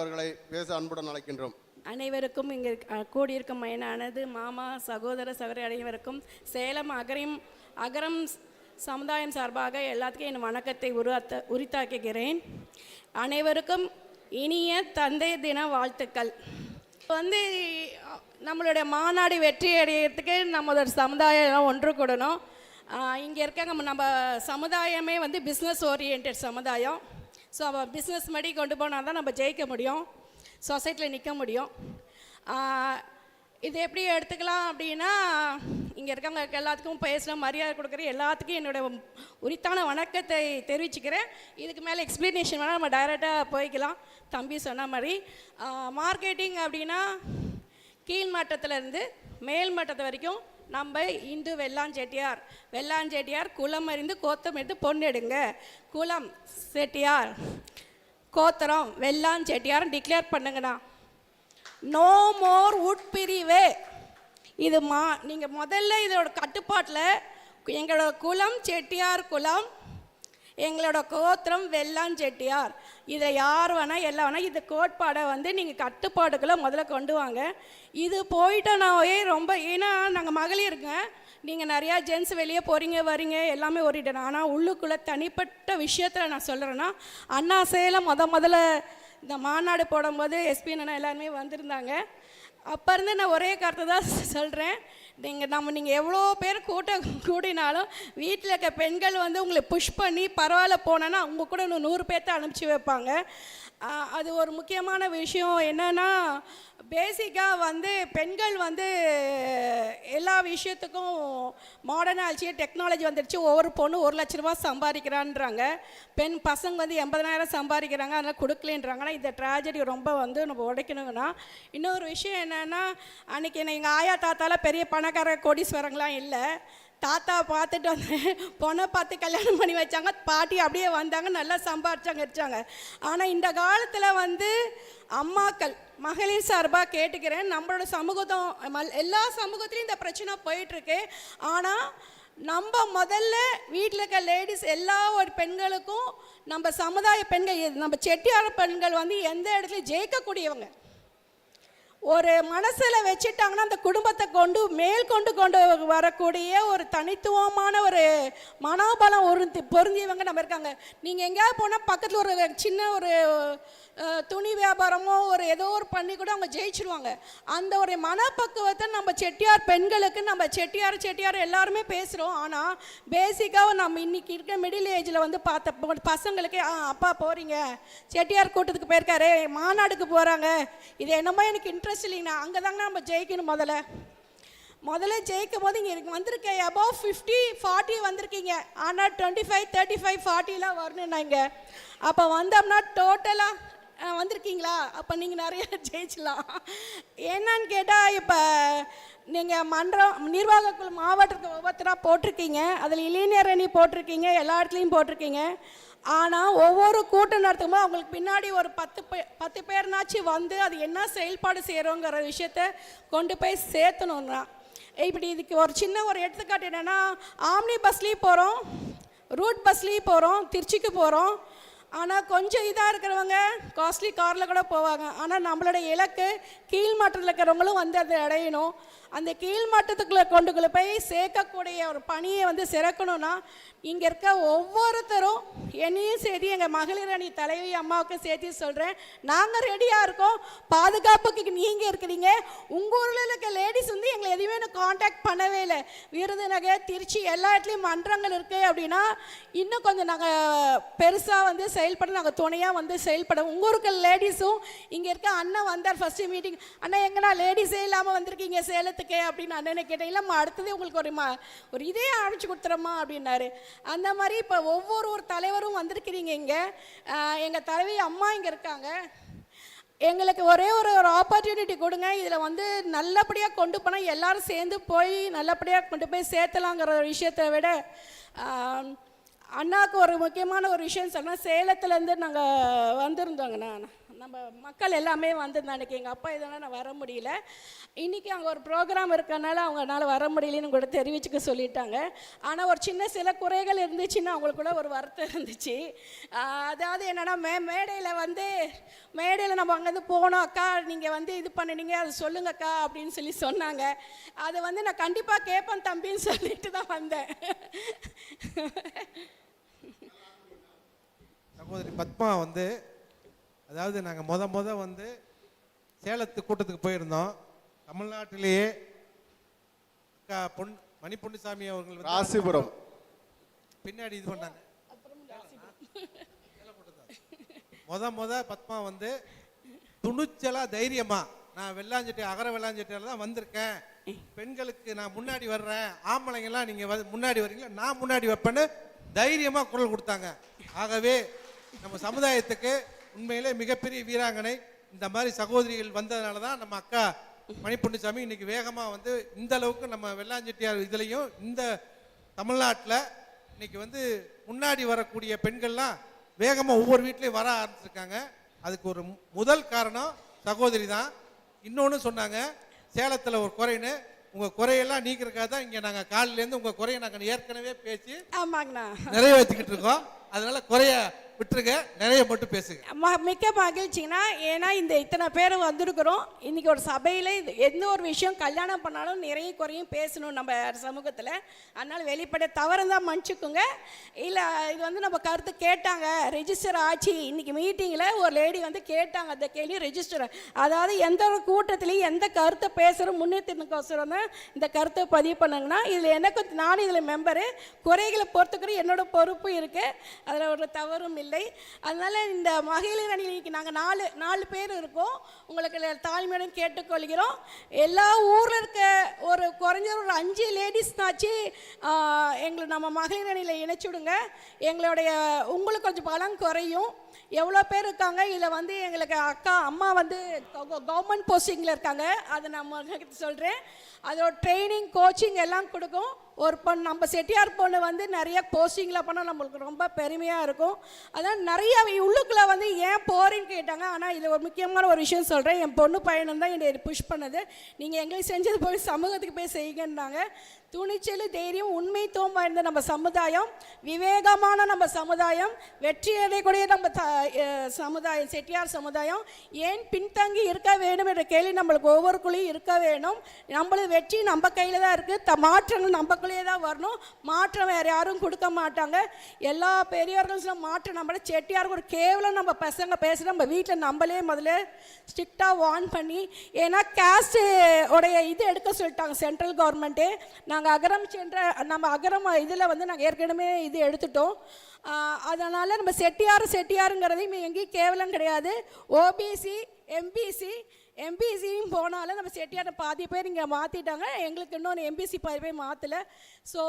அவர்களை பேச அன்புடன் அழைக்கின்றோம். அனைவருக்கும் இங்கே கூடியிருக்கும் மயனானது மாமா சகோதர சகோதரி அனைவருக்கும் சேலம் அகரம் அகரம் சமுதாயம் சார்பாக எல்லாத்துக்கும் என் வணக்கத்தை உருவாத்த உரித்தாக்குகிறேன். அனைவருக்கும் இனிய தந்தை தின வாழ்த்துக்கள். வந்து நம்மளுடைய மாநாடு வெற்றி அடையிறதுக்கு நம்மளோட சமுதாயம் ஒன்று கூடணும். இங்கே இருக்க நம்ம நம்ம சமுதாயமே வந்து பிஸ்னஸ் ஓரியன்ட் சமுதாயம். ஸோ அவள் பிஸ்னஸ் மாதிரி கொண்டு போனால் தான் நம்ம ஜெயிக்க முடியும். சொசைட்டியில் நிற்க முடியும். இது எப்படி எடுத்துக்கலாம் அப்படின்னா இங்கே இருக்கவங்க எல்லாத்துக்கும் பேசுகிற மரியாதை கொடுக்குற எல்லாத்துக்கும் என்னோடய உரித்தான வணக்கத்தை தெரிவிச்சுக்கிறேன். இதுக்கு மேலே எக்ஸ்ப்ளனேஷன் வேணால் நம்ம டைரெக்டாக போய்க்கலாம். தம்பி சொன்ன மாதிரி மார்க்கெட்டிங் அப்படின்னா கீழ் மட்டத்திலேருந்து மேல் மட்டத்து வரைக்கும் நம்ம இந்து வெள்ளாஞ்செட்டியார். வெள்ளாஞ்செட்டியார் குளம் அறிந்து கோத்தம் எடுத்து பொண்ணெடுங்க குளம் செட்டியார் கோத்தரம் வெள்ளாஞ்செட்டியார் டிக்ளேர் பண்ணுங்கண்ணா. நோ மோர் உட்பிரிவு. இது மா நீங்கள் முதல்ல இதோட கட்டுப்பாட்டில் எங்களோட குலம் செட்டியார் குலம் எங்களோட கோத்திரம் வெள்ளாஞ்செட்டியார் இதை யார் வேணால் எல்லாம் வேணால் இது கோட்பாடை வந்து நீங்கள் கட்டுப்பாடுக்குள்ளே முதல்ல கொண்டு வாங்க. இது போயிட்டோனாவே ரொம்ப ஏன்னா நாங்கள் மகளிருங்க நீங்கள் நிறையா ஜென்ஸ் வெளியே போகிறீங்க வரீங்க எல்லாமே ஓடிட்டேன். ஆனால் உள்ளுக்குள்ளே தனிப்பட்ட விஷயத்தில் நான் சொல்கிறேன்னா அண்ணா சேலம் முத முதல்ல இந்த மாநாடு போடும்போது எஸ்பி அண்ணா எல்லாருமே வந்திருந்தாங்க. அப்போ இருந்து நான் ஒரே கருத்தை தான் சொல்கிறேன் நீங்கள் நம்ம நீங்கள் எவ்வளோ பேர் கூட்டம் கூடினாலும் வீட்டில் இருக்க பெண்கள் வந்து உங்களை புஷ் பண்ணி பரவாயில்ல போனேன்னா அவங்க கூட இன்னும் நூறு பேர்த்த அனுப்பிச்சி வைப்பாங்க. அது ஒரு முக்கியமான விஷயம். என்னென்னா பேசிக்காக வந்து பெண்கள் வந்து எல்லா விஷயத்துக்கும் மாடர்ன் ஆச்சு. டெக்னாலஜி வந்துடுச்சு. ஒவ்வொரு பொண்ணு ஒரு லட்ச ரூபா சம்பாதிக்கிறான்றாங்க. பெண் பசங்க வந்து எண்பதனாயிரம் சம்பாதிக்கிறாங்க. அதனால் கொடுக்கலன்றாங்க. ஆனால் இந்த ட்ராஜடி ரொம்ப வந்து நம்ம உடைக்கணுங்கன்னா இன்னொரு விஷயம் என்னென்னா அன்றைக்கி எங்கள் ஆயா தாத்தால பெரிய பணக்கார கோடீஸ்வரங்களாம் இல்லை. தாத்தா பார்த்துட்டு வந்து பொண்ணை பார்த்து கல்யாணம் பண்ணி வச்சாங்க. பாட்டி அப்படியே வந்தாங்க. நல்லா சம்பாரிச்சாங்க இருச்சாங்க ஆனால் இந்த காலத்தில் வந்து அம்மாக்கள் மகளிர் சார்பாக கேட்டுக்கிறேன். நம்மளோட சமூகத்தும் மல்- எல்லா சமூகத்துலேயும் இந்த பிரச்சனை போயிட்டுருக்கு. ஆனால் நம்ம முதல்ல வீட்டில் இருக்க லேடிஸ் எல்லா ஒரு பெண்களுக்கும் நம்ம சமுதாய பெண்கள் நம்ம செட்டியார் பெண்கள் வந்து எந்த இடத்துலையும் ஜெயிக்கக்கூடியவங்க. ஒரு மனசில் வச்சுட்டாங்கன்னா அந்த குடும்பத்தை கொண்டு மேல் கொண்டு கொண்டு வரக்கூடிய ஒரு தனித்துவமான ஒரு மனோபலம் ஒரு பொருந்தியவங்க நம்ம இருக்காங்க. நீங்கள் எங்கேயாவது போனால் பக்கத்தில் ஒரு சின்ன ஒரு துணி வியாபாரமோ ஒரு ஏதோ ஒரு பண்ணி கூட அவங்க ஜெயிச்சிருவாங்க. அந்த ஒரு மனப்பக்குவத்தை நம்ம செட்டியார் பெண்களுக்கு நம்ம செட்டியார் செட்டியார் எல்லாருமே பேசுகிறோம் ஆனால் பேசிக்காக நம்ம இன்னைக்கு இருக்க மிடில் ஏஜில் வந்து பார்த்த பசங்களுக்கு "ஆ, அப்பா போகிறீங்க செட்டியார் கூட்டத்துக்கு போயிருக்காரு. மாநாடுக்கு போகிறாங்க இது என்னமோ எனக்கு இன்ட்ரெஸ்ட் இல்லைங்கண்ணா. அங்கே தாங்க நம்ம ஜெயிக்கணும் முதல்ல. முதல்ல ஜெயிக்கும் போது இங்கே வந்திருக்க அபவ் ஃபிஃப்டி ஃபார்ட்டி வந்திருக்கீங்க. ஆனால் டுவெண்ட்டி ஃபைவ் தேர்ட்டி ஃபைவ் ஃபார்ட்டிலாம் வரணும் இங்கே. அப்போ வந்தோம்னா டோட்டலாக வந்திருக்கீங்களா? அப்போ நீங்கள் நிறைய ஜெயிச்சிடலாம். என்னன்னு கேட்டால் இப்போ நீங்கள் மன்றம் நிர்வாக குழு மாவட்டத்துக்கு ஒவ்வொருத்தராக போட்டிருக்கீங்க. அதில் இளைஞர் அணி போட்டிருக்கீங்க எல்லா இடத்துலையும் போட்டிருக்கீங்க. ஆனால் ஒவ்வொரு கூட்டம் நடத்தும் போது அவங்களுக்கு பின்னாடி ஒரு பத்து பே பத்து பேர்னாச்சும் வந்து அது என்ன செயல்பாடு செய்கிறோங்கிற விஷயத்த கொண்டு போய் சேர்த்தணுன்னா இப்படி இதுக்கு ஒரு சின்ன ஒரு எடுத்துக்காட்டு என்னென்னா ஆம்னி பஸ்லேயும் போகிறோம் ரூட் பஸ்லேயும் போகிறோம் திருச்சிக்கு போகிறோம் ஆனால் கொஞ்சம் இதாக இருக்கிறவங்க காஸ்ட்லி காரில் கூட போவாங்க. ஆனால் நம்மளோட இலக்கு கீழ் மாற்றத்தில் இருக்கிறவங்களும் வந்து அதை அடையணும். அந்த கீழ் மட்டத்துக்குள்ளே கொண்டு போய் சேர்க்கக்கூடிய ஒரு பணியை வந்து சிறக்கணும்னா இங்கே இருக்க ஒவ்வொருத்தரும் என்னையும் சேர்த்து எங்கள் மகளிர் அணி தலைவி அம்மாவுக்கு சேர்த்து சொல்கிறேன் நாங்கள் ரெடியாக இருக்கோம். பாதுகாப்புக்கு நீங்கள் இருக்கிறீங்க. உங்கள் ஊரில் இருக்க லேடிஸ் வந்து எங்களை எதுவுமே எனக்கு காண்டாக்ட் பண்ணவே இல்லை. விருதுநகர் திருச்சி எல்லா இடத்துலையும் மன்றங்கள் இருக்குது அப்படின்னா இன்னும் கொஞ்சம் நாங்கள் பெருசாக வந்து செயல்பட நாங்கள் துணையாக வந்து செயல்பட உங்கள் ஊருக்கு லேடிஸும் இங்கே இருக்க அண்ணன் வந்தார் ஃபஸ்ட்டு மீட்டிங் அண்ணா எங்கன்னா லேடிஸே இல்லாமல் வந்திருக்கீங்க சேலத்துக்கு அப்படின்னு அண்ணனை கேட்டேன். இல்லைம்மா அடுத்தது உங்களுக்கு ஒரு மா ஒரு இதே ஆரம்பிச்சு கொடுத்துறம்மா அப்படின்னாரு. அந்த மாதிரி இப்போ ஒவ்வொரு ஒரு தலைவரும் வந்திருக்கிறீங்க இங்கே. எங்கள் தலைவி அம்மா இங்கே இருக்காங்க. எங்களுக்கு ஒரே ஒரு ஒரு ஆப்பர்ச்சுனிட்டி கொடுங்க. இதில் வந்து நல்லபடியாக கொண்டு போனால் எல்லாரும் சேர்ந்து போய் நல்லபடியாக கொண்டு போய் சேர்த்தலாங்கிற ஒரு விஷயத்தை விட அண்ணாவுக்கு ஒரு முக்கியமான ஒரு விஷயம் சொன்னால் சேலத்துலேருந்து நாங்கள் வந்திருந்தோங்கண்ணா நம்ம மக்கள் எல்லாமே வந்திருந்தோம் அன்றைக்கி எங்கள் அப்பா இதனால் நான் வர முடியல. இன்றைக்கி அங்கே ஒரு ப்ரோக்ராம் இருக்கனால அவங்களால வர முடியலன்னு கூட தெரிவிச்சுக்க சொல்லிட்டாங்க. ஆனால் ஒரு சின்ன சில குறைகள் இருந்துச்சுன்னு அவங்களுக்குள்ள ஒரு வருத்தம் இருந்துச்சு. அதாவது என்னென்னா மே மேடையில் வந்து மேடையில் நம்ம அங்கேருந்து போனோம் அக்கா நீங்கள் வந்து இது பண்ணினீங்க அது சொல்லுங்கக்கா அப்படின்னு சொல்லி சொன்னாங்க. அதை வந்து நான் கண்டிப்பாக கேட்பேன் தம்பின்னு சொல்லிட்டு தான் வந்தேன். சகோதரி பத்மா வந்து அதாவது நாங்கள் முத முத வந்து சேலத்து கூட்டத்துக்கு போயிருந்தோம். தமிழ்நாட்டிலேயே அக்கா பொன் மணி பொன்னுசாமி அவர்கள் ராசிபுரம். பின்னாடி இது பண்ணாங்க. முத முத பத்மா வந்து துணிச்சலா தைரியமா நான் வெள்ளாஞ்சட்டி அகர வெள்ளாஞ்சட்டியில தான் வந்திருக்கேன். பெண்களுக்கு நான் முன்னாடி வர்றேன். ஆம்பளைங்கெல்லாம் நீங்க வந்து முன்னாடி வர்றீங்களா? நான் முன்னாடி வைப்பேன்னு தைரியமா குரல் கொடுத்தாங்க. ஆகவே நம்ம சமுதாயத்துக்கு உண்மையிலே மிகப்பெரிய வீராங்கனை இந்த மாதிரி சகோதரிகள் வந்ததுனால தான் நம்ம அக்கா மணிப்பொன்னுசாமி இன்னைக்கு வேகமா வந்து இந்த அளவுக்கு நம்ம வெள்ளாஞ்செட்டியார் இதுலயும் இந்த தமிழ்நாட்டில் இன்னைக்கு வந்து முன்னாடி வரக்கூடிய பெண்கள்லாம் வேகமாக ஒவ்வொரு வீட்லேயும் வர ஆரம்பிச்சிருக்காங்க. அதுக்கு ஒரு முதல் காரணம் சகோதரி தான். இன்னொன்று சொன்னாங்க சேலத்தில் ஒரு குறைன்னு உங்கள் குறையெல்லாம் நீக்கிறதுக்காக தான் இங்கே நாங்கள் காலிலேருந்து உங்கள் குறையை நாங்கள் ஏற்கனவே பேசி ஆமாங்கண்ணா. நிறைவேற்றிக்கிட்டு இருக்கோம். அதனால குறைய விட்டுருங்க நிறைய மட்டும் பேசுங்க. மிக்க மகிழ்ச்சிங்கன்னா ஏன்னா இந்த இத்தனை பேர் வந்திருக்கிறோம். இன்னைக்கு ஒரு சபையில் இது எந்த ஒரு விஷயம் கல்யாணம் பண்ணாலும் நிறைய குறையும் பேசணும் நம்ம சமூகத்தில். அதனால் வெளிப்பட தவறு தான் மன்னிச்சுக்குங்க. இல்லை இது வந்து நம்ம கருத்து கேட்டாங்க. ரெஜிஸ்டர் ஆச்சு. இன்னைக்கு மீட்டிங்கில் ஒரு லேடி வந்து கேட்டாங்க அந்த கேள்வி ரெஜிஸ்டர் அதாவது எந்த ஒரு கூட்டத்திலையும் எந்த கருத்தை பேசுகிற முன்னேற்றத்துக்கோசரம் தான் இந்த கருத்தை பதிவு பண்ணுங்கன்னா இதில் எனக்கு நானும் இதில் மெம்பரு குறைகளை பொறுத்துக்கிற என்னோட பொறுப்பு இருக்குது அதில் ஒரு தவறும் இல்லை. அதனால் இந்த மகளிர் அணிக்கு நாங்கள் நாலு நாலு பேர் இருக்கோம். உங்களுக்கு தாய்மையுடன் கேட்டுக்கொள்கிறோம். எல்லா ஊரில் இருக்க ஒரு குறைஞ்ச ஒரு அஞ்சு லேடிஸ்னாச்சு எங்களை நம்ம மகளிர் அணியில் இணைச்சுடுங்க எங்களுடைய உங்களுக்கு கொஞ்சம் பலம் குறையும். எவ்வளோ பேர் இருக்காங்க? இதில் வந்து எங்களுக்கு அக்கா அம்மா வந்து கவர்மெண்ட் போஸ்டிங்கில் இருக்காங்க. அதை நான் சொல்கிறேன் அதோட ட்ரைனிங் கோச்சிங் எல்லாம் கொடுக்கும். ஒரு பொண்ணு நம்ம செட்டியார் பொண்ணு வந்து நிறைய போஸ்டிங்கில் பண்ணால் நம்மளுக்கு ரொம்ப பெருமையாக இருக்கும். அதான் நிறைய உள்ளுக்குள்ளே வந்து ஏன் போறேன்னு கேட்டாங்க. ஆனால் இதில் ஒரு முக்கியமான ஒரு விஷயம் சொல்கிறேன் என் பொண்ணு பயணம் தான் என்னை புஷ் பண்ணது. நீங்கள் எங்களுக்கு செஞ்சது போய் சமூகத்துக்கு போய் செய்யுங்கன்னாங்க. துணிச்சல் தைரியம் உண்மைத்துவம் வாய்ந்த நம்ம சமுதாயம் விவேகமான நம்ம சமுதாயம் வெற்றி அடையக்கூடிய நம்ம த சமுதாயம் செட்டியார் சமுதாயம் ஏன் பின்தங்கி இருக்க வேண்டும் என்ற கேள்வி நம்மளுக்கு ஒவ்வொருக்குள்ளேயும் இருக்க வேணும் நம்மளுக்கு வெற்றி நம்ம கையில் தான் இருக்குது த மாற்றங்கள் நம்மக்குள்ளேயே தான் வரணும். மாற்றம் வேறு யாரும் கொடுக்க மாட்டாங்க. எல்லா பெரியவர்களும் மாற்றம் நம்மள செட்டியாருக்கு ஒரு கேவலம் நம்ம பசங்க பேச நம்ம வீட்டில் நம்மளே முதல்ல ஸ்ட்ரிக்டாக வார்ன் பண்ணி ஏன்னா கேஸ்ட் உடைய இது எடுக்க சொல்லிட்டாங்க சென்ட்ரல் கவர்மெண்ட்டே நாங்கள் அகரம் சென்ற நம்ம அகரம் இதில் வந்து நாங்கள் ஏற்கனவே இது எடுத்துட்டோம். அதனால் நம்ம செட்டியார் செட்டியாருங்கிறதையும் எங்கேயும் கேவலம் கிடையாது. ஓபிசி எம்பிசி எம்பிசியும் போனாலும் நம்ம செட்டியாரை பாதி பேர் இங்கே மாற்றிட்டாங்க எங்களுக்கு இன்னொன்று எம்பிசி பாதி பேர் மாற்றலை ஸோ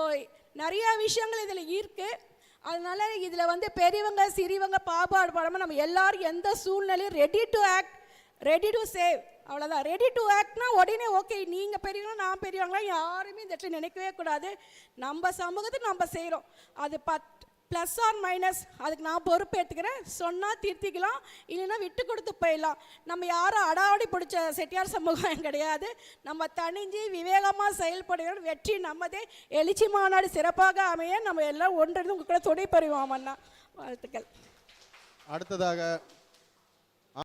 நிறையா விஷயங்கள் இதில் இருக்குது அதனால் இதில் வந்து பெரியவங்க சிறியவங்க பாபாடு படாமல் நம்ம எல்லோரும் எந்த சூழ்நிலையும் ready to act ready to save அவ்வளோதான் ரெடி டு ஆக்ட்னா உடனே ஓகே நீங்கள் பெரியவங்க நான் பெரியவங்களாம் யாருமே இந்த இடத்துல நினைக்கவே கூடாது. நம்ம சமூகத்துக்கு நம்ம செய்கிறோம் அது பத் ப்ளஸ் ஆர் மைனஸ் அதுக்கு நான் பொறுப்பு ஏற்றுக்கிறேன் சொன்னால் திருத்திக்கலாம் இல்லைன்னா விட்டு கொடுத்து போயிடலாம். நம்ம யாரும் அடாவடி பிடிச்ச செட்டியார் சமூகம் கிடையாது. நம்ம தனிஞ்சு விவேகமாக செயல்படுகிறோம் வெற்றி நம்மதே எழுச்சி மாநாடு சிறப்பாக அமைய நம்ம எல்லாம் ஒன்றிருந்து உங்களுக்கு கூட துணை பெறுவோம் அண்ணா. வாழ்த்துக்கள். அடுத்ததாக